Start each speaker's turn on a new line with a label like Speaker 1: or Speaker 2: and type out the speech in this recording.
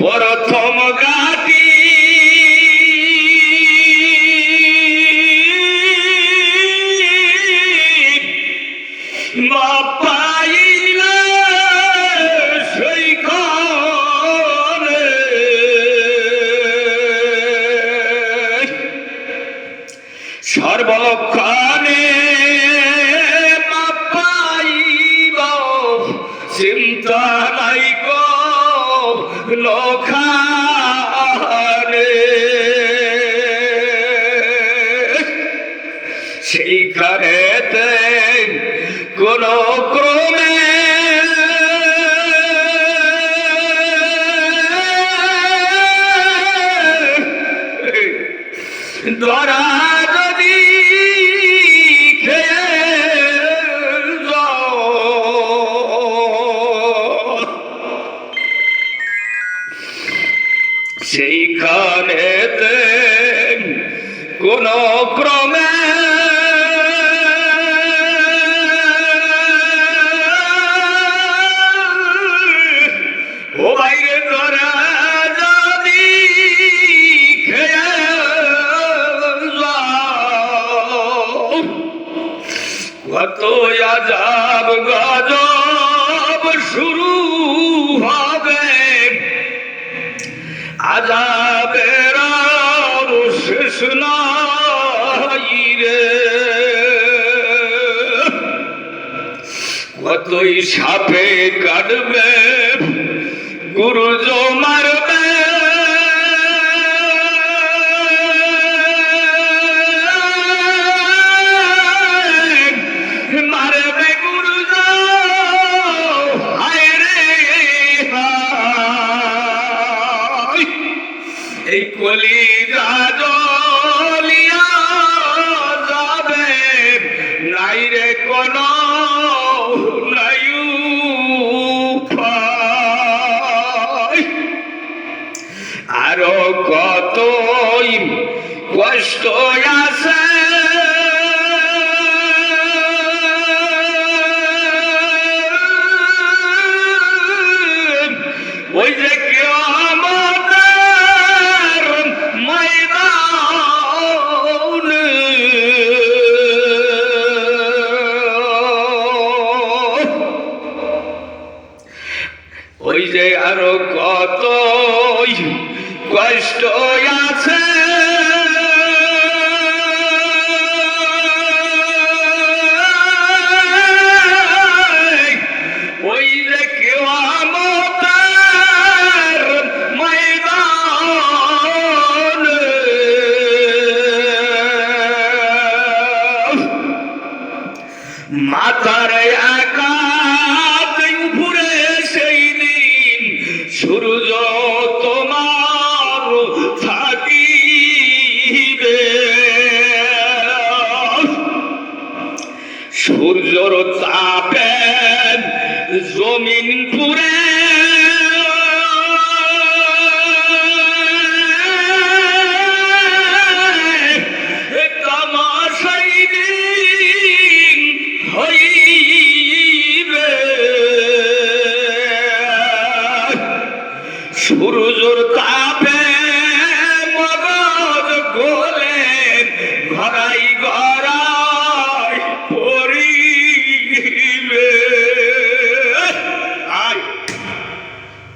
Speaker 1: প্রথম গাটি। পাইল সেইখানে সর্বলক্ষণে পাইব চিন্তা লোখানে সেইখানেতে কোন ক্রমে সেইখানেতে কোন ক্রমে কত আজাব গজব শুরু কতই সাপে কাটবে গুরু মারবে। এই কলি রাজলিয়া কষ্ট আছে। ওই যে কেউ ওই যে আরও কত কষ্ট আছে। মাতার একা উপরে সেই দিন সূর্য তোমার থাকিবে। সূর্যর তাপে জমিন পুরে সূর্যর তাপে